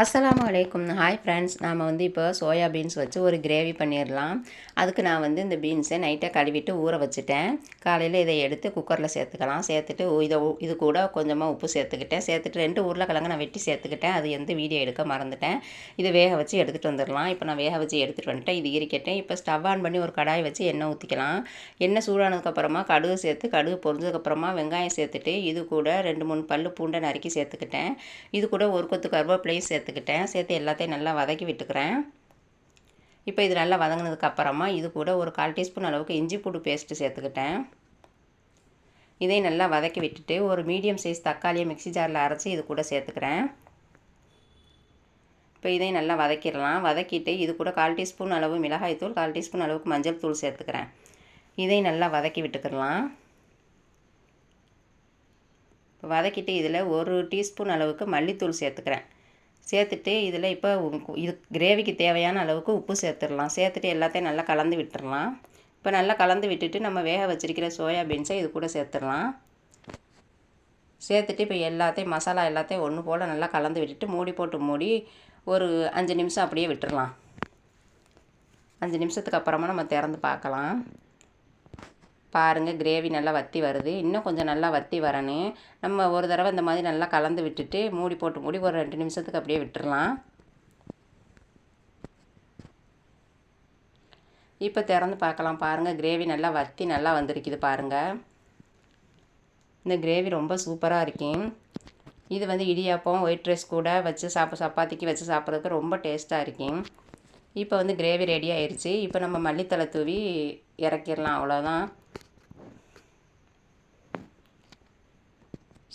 அஸ்ஸலாமு அலைக்கும். Hi friends நாம் வந்து இப்போ சோயா பீன்ஸ் வச்சு ஒரு கிரேவி பண்ணிடலாம் அதுக்கு நான் வந்து இந்த பீன்ஸை நைட்டாக கழுவிட்டு ஊற வச்சுட்டேன். காலையில் இதை எடுத்து குக்கரில் சேர்த்துக்கலாம். சேர்த்துட்டு இதை இது கூட கொஞ்சமாக உப்பு சேர்த்துக்கிட்டேன். சேர்த்துட்டு ரெண்டு உருளைக்கிழங்கு நான் வெட்டி சேர்த்துக்கிட்டேன். அது எந்த வீடியோ எடுக்க மறந்துட்டேன். இதை வேக வச்சு எடுத்துகிட்டு வந்துடலாம் இப்போ நான் வேக வச்சு எடுத்துகிட்டு வந்துட்டேன் இது இருக்கட்டேன் இப்போ ஸ்டவ் ஆன் பண்ணி ஒரு கடாய் வச்சு எண்ணெய் ஊற்றிக்கலாம் எண்ணெய் சூடானதுக்கப்புறமா கடுகு சேர்த்து கடுகு பொறிஞ்சதுக்கப்புறமா வெங்காயம் சேர்த்துட்டு இது கூட ரெண்டு மூணு பல்லு பூண்டை நறுக்கி சேர்த்துக்கிட்டேன். இது கூட ஒரு கொத்து கருவேப்பிலையும் சேர்த்துக்கிட்டேன் சேர்த்து எல்லாத்தையும் நல்லா வதக்கி விட்டுக்கிறேன். இப்போ இது நல்லா வதங்கினதுக்கப்புறமா இது கூட ஒரு கால் டீஸ்பூன் அளவுக்கு இஞ்சி பூண்டு பேஸ்ட்டு சேர்த்துக்கிட்டேன். இதையும் நல்லா வதக்கி விட்டுட்டு ஒரு மீடியம் சைஸ் தக்காளியை மிக்ஸி ஜாரில் அரைச்சி இது கூட சேர்த்துக்கிறேன். இப்போ இதையும் நல்லா வதக்கிடலாம். வதக்கிட்டு இது கூட கால் டீஸ்பூன் அளவு மிளகாய் தூள் கால் டீஸ்பூன் அளவுக்கு மஞ்சள் தூள் சேர்த்துக்கிறேன். இதையும் நல்லா வதக்கி விட்டுக்கிடலாம் வதக்கிட்டு இதில் ஒரு டீஸ்பூன் அளவுக்கு மல்லித்தூள் சேர்த்துக்கிறேன். சேர்த்துட்டு இதில் இப்போ இது கிரேவிக்கு தேவையான அளவுக்கு உப்பு சேர்த்துடலாம். சேர்த்துட்டு எல்லாத்தையும் நல்லா கலந்து விட்டுடலாம். இப்போ நல்லா கலந்து விட்டுட்டு நம்ம வேக வச்சிருக்கிற சோயாபீன்ஸை இது கூட சேர்த்துடலாம். சேர்த்துட்டு இப்போ எல்லாத்தையும் மசாலா எல்லாத்தையும் ஒன்று போல் நல்லா கலந்து விட்டுட்டு மூடி போட்டு மூடி ஒரு அஞ்சு நிமிஷம் அப்படியே விட்டுடலாம். அஞ்சு நிமிஷத்துக்கு அப்புறமா நம்ம திறந்து பார்க்கலாம். பாருங்கள் கிரேவி நல்லா வற்றி வருது. இன்னும் கொஞ்சம் நல்லா வற்றி வரணும். நம்ம ஒரு தடவை இந்த மாதிரி நல்லா கலந்து விட்டுட்டு மூடி போட்டு மூடி ஒரு ரெண்டு நிமிஷத்துக்கு அப்படியே விட்டுடலாம் இப்போ திறந்து பார்க்கலாம் பாருங்கள் கிரேவி நல்லா வற்றி நல்லா வந்திருக்குது பாருங்கள் இந்த கிரேவி ரொம்ப சூப்பராக இருக்கும் இது வந்து இடியாப்பம் ஒயிட் ரைஸ் கூட வச்சு சாப்ப சப்பாத்திக்கு வச்சு சாப்பிட்றதுக்கு ரொம்ப டேஸ்ட்டாக இருக்கும் இப்போ வந்து கிரேவி ரெடி ஆயிடுச்சு இப்போ நம்ம மல்லித்தலை தூவி இறக்கிடலாம். அவ்வளோதான்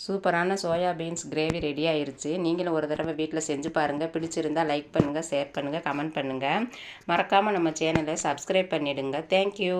சூப்பரான சோயா பீன்ஸ் கிரேவி ரெடி ஆயிடுச்சு நீங்களும் ஒரு தடவை வீட்டில் செஞ்சு பாருங்கள் பிடிச்சிருந்தால் லைக் பண்ணுங்கள் ஷேர் பண்ணுங்கள் கமெண்ட் பண்ணுங்கள் மறக்காமல் நம்ம சேனலை சப்ஸ்கிரைப் பண்ணிவிடுங்க தேங்க்யூ.